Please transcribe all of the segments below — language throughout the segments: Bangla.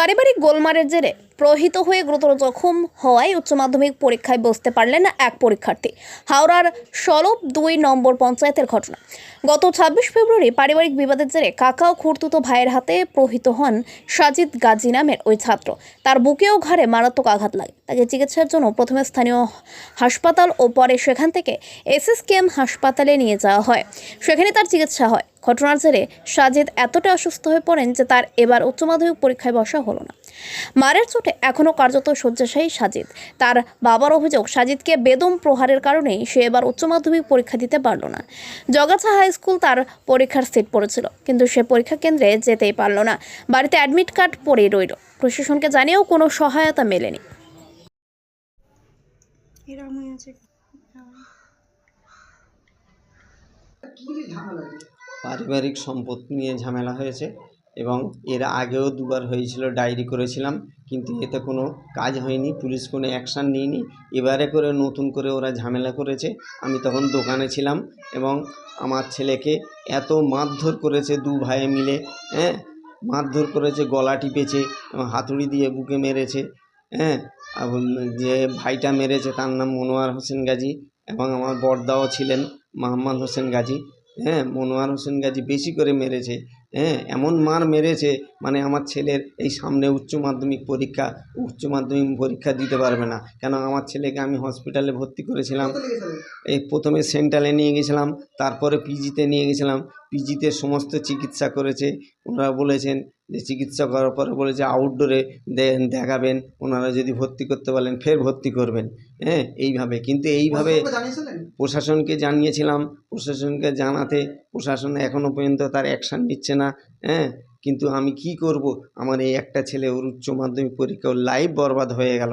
পারিবারিক গোলমারের জেরে প্রহিত হয়ে গুরুতর জখম হওয়ায় উচ্চ মাধ্যমিক পরীক্ষায় বসতে পারলেন না এক পরীক্ষার্থী। হাওড়ার সলব দুই নম্বর পঞ্চায়েতের ঘটনা। গত ছাব্বিশ ফেব্রুয়ারি পারিবারিক বিবাদের জেরে কাকা ও খুড়তুতো ভাইয়ের হাতে প্রহিত হন সাজিদ গাজী নামের ওই ছাত্র। তার বুকেও ঘাড়ে মারাত্মক আঘাত লাগে। তাকে চিকিৎসার জন্য প্রথমে স্থানীয় হাসপাতাল ও পরে সেখান থেকে এসএসকেএম হাসপাতালে নিয়ে যাওয়া হয়। সেখানে তার চিকিৎসা হয়। ঘটনার জেরে সাজিদ এতটা অসুস্থ হয়ে পড়েন যে তার এবার উচ্চ মাধ্যমিক পরীক্ষায় বসা হলো না। মারের চোটে এখনও কার্যত শয্যাশায়ী সাজিদ। তার বাবার অভিযোগ সাজিদকে বেদম প্রহারের কারণেই সে এবার উচ্চ মাধ্যমিক পরীক্ষা দিতে পারল না। জগাছা হাই স্কুল তার পরীক্ষার সিট পড়েছিল কিন্তু সে পরীক্ষা কেন্দ্রে যেতেই পারল না। বাড়িতে অ্যাডমিট কার্ড পড়েই রইল। প্রশাসনকে জানিয়েও কোনো সহায়তা মেলেনি। এরকম হয়েছে পারিবারিক সম্পত্তি নিয়ে ঝামেলা হয়েছে এবং এর আগেও দুবার হয়েছিল, ডায়েরি করেছিলাম, কিন্তু এতে কোনো কাজ হয়নি, পুলিশ কোনো অ্যাকশান নিইনি। এবারে করে নতুন করে ওরা ঝামেলা করেছে। আমি তখন দোকানে ছিলাম এবং আমার ছেলেকে এত মারধর করেছে দু ভাইয়ে মিলে হ্যাঁ? মারধর করেছে, গলা টিপেছে এবং হাতুড়ি দিয়ে বুকে মেরেছে হ্যাঁ? যে ভাইটা মেরেছে তার নাম মনোয়ার হোসেন গাজী এবং আমার বড়দাও ছিলেন মোহাম্মদ হোসেন গাজী। হ্যাঁ মনোয়ার হোসেন গাজী বেশি করে মেরেছে। হ্যাঁ এমন মার মেরেছে মানে আমার ছেলের এই সামনে উচ্চ মাধ্যমিক পরীক্ষা উচ্চ মাধ্যমিক পরীক্ষা দিতে পারবে না। কেন আমার ছেলেকে আমি হসপিটালে ভর্তি করেছিলাম। এই প্রথমে সেন্ট্রালে নিয়ে গেছিলাম তারপরে পিজিতে নিয়ে গেছিলাম। পিজিতে সমস্ত চিকিৎসা করেছে। ওনারা বলেছেন যে চিকিৎসা করার পরে বলেছে আউটডোরে দেখাবেন ওনারা যদি ভর্তি করতে বলেন ফের ভর্তি করবেন। হ্যাঁ এইভাবে। কিন্তু এইভাবে প্রশাসনকে জানিয়েছিলাম। প্রশাসনকে জানাতে প্রশাসন এখনও পর্যন্ত তার অ্যাকশান নিচ্ছে না। হ্যাঁ কিন্তু আমি কি করব? আমার এই একটা ছেলে ওর উচ্চ মাধ্যমিক পরীক্ষা ওর লাইফ বরবাদ হয়ে গেল।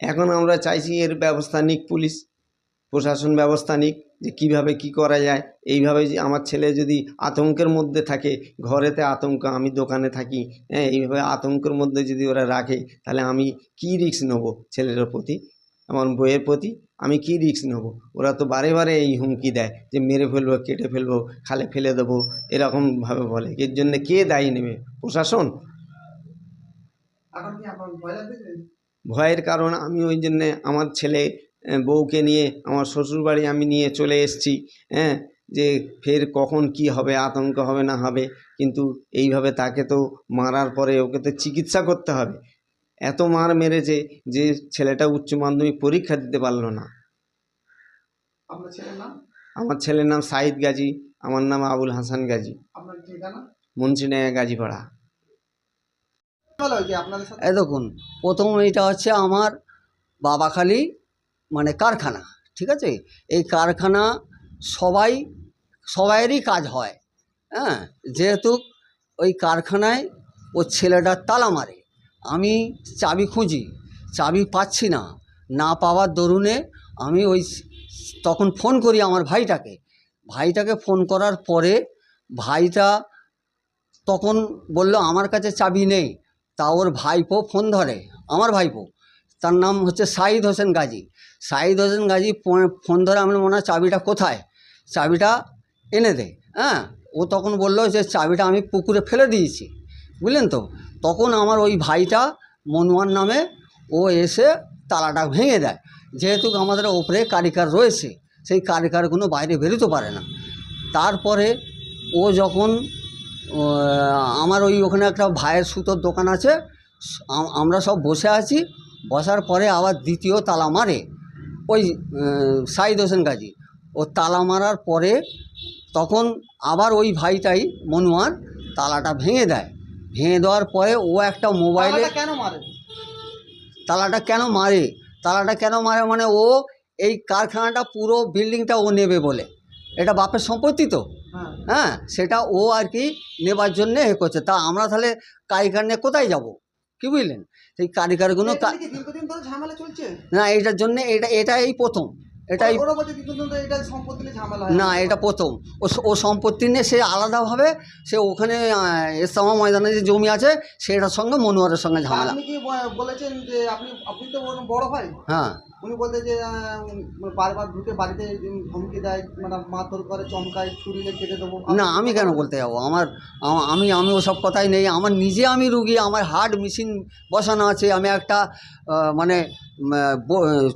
এখন আমরা চাইছি এর ব্যবস্থা নিক পুলিশ। প্রশাসন ব্যবস্থা নিক যে কীভাবে কি করা যায়। এইভাবে যে আমার ছেলে যদি আতঙ্কের মধ্যে থাকে ঘরেতে আতঙ্ক আমি দোকানে থাকি হ্যাঁ এইভাবে আতঙ্কের মধ্যে যদি ওরা রাখে তাহলে আমি কি রিস্ক নেব ছেলের প্রতি? আমার বইয়ের প্রতি আমি কি রিস্ক নেব? ওরা তো বারে বারে এই হুমকি দেয় যে মেরে ফেলব কেটে ফেলব খালে ফেলে দেবো এরকমভাবে বলে। এর জন্য কে দায়ী নেবে? প্রশাসন? ভয়ের কারণ আমি ওই জন্যে আমার ছেলে বউকে নিয়ে আমার শ্বশুরবাড়ি আমি নিয়ে চলে এসেছি হ্যাঁ যে ফের কখন কি হবে আতঙ্ক হবে না হবে কিন্তু এইভাবে তাকে তো মারার পরে ওকে তো চিকিৎসা করতে হবে। এত মার মেরেছে যে ছেলেটা উচ্চ মাধ্যমিক পরীক্ষা দিতে পারল না। আপনার ছেলের নাম? আমার ছেলের নাম সাইদ গাজী আমার নাম আবুল হাসান গাজী। আপনার ঠিকানা? মুন্সিনায়া গাজীপাড়া। বলা হয়েছে আপনাদের এই দেখুন প্রথম এইটা হচ্ছে আমার বাবাখালি মানে কারখানা, ঠিক আছে? এই কারখানা সবাই, সবাইয়েরই কাজ হয় হ্যাঁ? যেহেতু ওই কারখানায় ও ছেলেটার তালা মারে, আমি চাবি খুঁজি, চাবি পাচ্ছি না না পাওয়ার দরুনে আমি ওই তখন ফোন করি আমার ভাইটাকে ভাইটাকে ফোন করার পরে ভাইটা তখন বলল, আমার কাছে চাবি নেই। তা ওর ভাইপো ফোন ধরে, আমার ভাইপো, তার নাম হচ্ছে সাইদ হোসেন গাজী। সাইদ হোসেন গাজী ফোন ধরে আমি মনে হয় চাবিটা কোথায়? চাবিটা এনে দে হ্যাঁ? ও তখন বলল যে চাবিটা আমি পুকুরে ফেলে দিয়েছি, বুঝলেন তো? তখন আমার ওই ভাইটা মনোয়ার নামে ও এসে তালাটা ভেঙে দেয়। যেহেতু আমাদের ওপরে কারিকার রয়েছে, সেই কারিকারগুলো বাইরে বেরোতে পারে না। তারপরে ও যখন আমার ওই ওখানে একটা ভাইয়ের সুতোর দোকান আছে আমরা সব বসে আছি, বসার পরে আবার দ্বিতীয় তালা মারে। ওই সাইদ হোসেন গাজী। ও তালা মারার পরে তখন আবার ওই ভাইটাই মনোয়ার তালাটা ভেঙে দেয়। ভেঙে দেওয়ার পরে ও একটা মোবাইলে তালাটা কেন মারে? তালাটা কেন মারে? তালাটা কেন মারে মানে ও এই কারখানাটা পুরো বিল্ডিংটা ও নেবে বলে। এটা বাপের সম্পত্তি তো? হ্যাঁ। হ্যাঁ সেটা ও আর কি নেবার জন্যে এ করছে। তা আমরা তাহলে কারিগর নিয়ে কোথায় যাব? কি বুঝলেন? সেই কারিগরগুলো না এটার জন্য এটা এটা এই প্রথম এটাই না এটা প্রথম। ও ও সম্পত্তি নিয়ে সে আলাদাভাবে সে ওখানে ইস্তামা ময়দানে যে জমি আছে সেটার সঙ্গে মনোয়ারের সঙ্গে ঝামেলা। বলেছেন যে আপনি আপনি তো বড় ভাই? হ্যাঁ। উনি বলতে যে বারবার ঢুকে বাড়িতে ধমকি দেয় মানে মারধর করে চমকায় ছুরি কেটে দেবো। না আমি কেন বলতে যাব? আমার আমা- আমি ওসব কথাই নেই। আমার নিজে আমি রুগী আমার হার্ট মেশিন বসানো আছে। আমি একটা মানে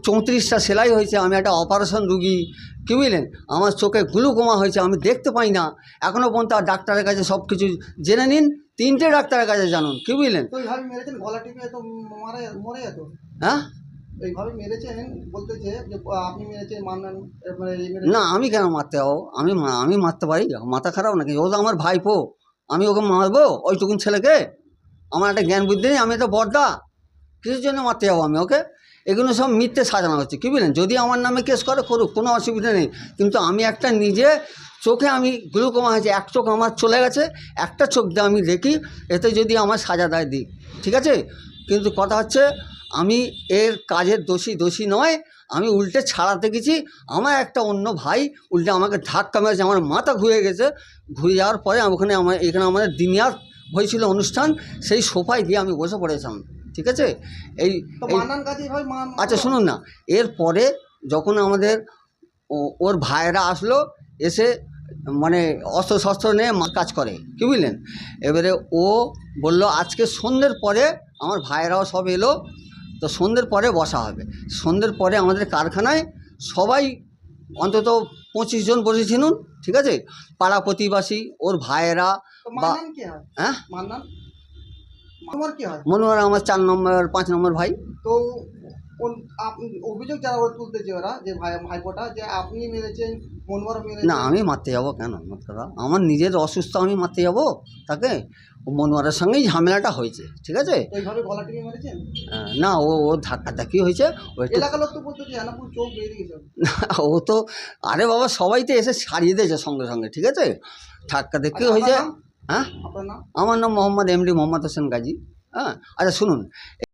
চৌত্রিশটা সেলাই হয়েছে। আমি একটা অপারেশন রুগী। কি বুঝলেন? আমার চোখে গ্লুকোমা হয়েছে আমি দেখতে পাই না। এখনও পর্যন্ত আর ডাক্তারের কাছে সব কিছু জেনে নিন। তিনটে ডাক্তারের কাছে জানুন। কি বুঝলেন? তো এইভাবে মেরেছেন? গলা টিপে মারা মরে যেত। হ্যাঁ? এইভাবে মেরেছেন যে আপনি মানে। না, আমি কেন মারতে যাব? আমি আমি মারতে পারি? মাথা খারাপ নাকি? ও তো আমার ভাইপো। আমি ওকে মারবো? ওইটুকুন ছেলেকে? আমার একটা জ্ঞান বুদ্ধি নেই, আমি তো বর্দা কিসের জন্য মারতে যাব আমি ওকে? এগুলো সব মিথ্যে সাজানো হচ্ছে। কী বুঝলেন যদি আমার নামে কেস করে, করুক, কোনো অসুবিধা নেই। কিন্তু আমি একটা নিজে চোখে আমি গ্লুকোমা হয়েছে, এক চোখ আমার চলে গেছে, একটা চোখ দিয়ে আমি দেখি, এতে যদি আমার সাজা দেয় দিই ঠিক আছে? কিন্তু কথা হচ্ছে আমি এর কাজের দোষী দোষী নয় আমি উল্টে ছাড়াতে গেছি। আমার একটা অন্য ভাই উল্টে আমাকে ধাক্কা মেরেছে আমার মাথা ঘুরে গেছে। ঘুরে যাওয়ার পরে আমি ওখানে আমার এখানে আমাদের দিনিয়ার হয়েছিল অনুষ্ঠান সেই সোফায় গিয়ে আমি বসে পড়েছিলাম ঠিক আছে? এই আচ্ছা শুনুন না এরপরে যখন আমাদের ও- ওর ভাইয়েরা আসলো এসে মানে অস্ত্র শস্ত্র নিয়ে মা কাজ করে কি বুঝলেন? এবারে ও বলল আজকে সন্ধ্যের পরে আমার ভাইয়েরাও সব এলো তো সন্ধ্যের পরে বসা হবে। সন্ধ্যের পরে আমাদের কারখানায় সবাই অন্তত পঁচিশ জন বসেছিলেন ঠিক আছে? পাড়া প্রতিবাসী ওর ভাইয়েরা বা হয়? হ্যাঁ? মনে হয়? আমার চার নম্বর পাঁচ নম্বর ভাই। তো আপ- অভিযোগ যারা ওরা তুলতেছে ওরা যে ভাই ভাইপোটা যে আপনি মেরেছেন মনবর মেরেছেন? না আমি মারতে যাব কেন? মাত্রা আমার নিজের অসুস্থ আমি মারতে যাব তাকে? ও মনোয়ারের সঙ্গেই ঝামেলাটা হয়েছে ঠিক আছে? এইভাবে গলা টিপে মেরেছেন? না ও ও ধাক্কা ধাক্কি হয়েছে? এলাকার লোক তো বলতো যে আনাপুর চোখ বেরিয়ে গেছে। ও তো আরে বাবা সবাই তো এসে সারিয়ে দিয়েছে সঙ্গে সঙ্গে ঠিক আছে? ধাক্কা ধাক্কি আচ্ছা, হয়েছে? হ্যাঁ? আমার নাম মোহাম্মদ এমডি মোহাম্মদ হোসেন গাজী হ্যাঁ? আচ্ছা শুনুন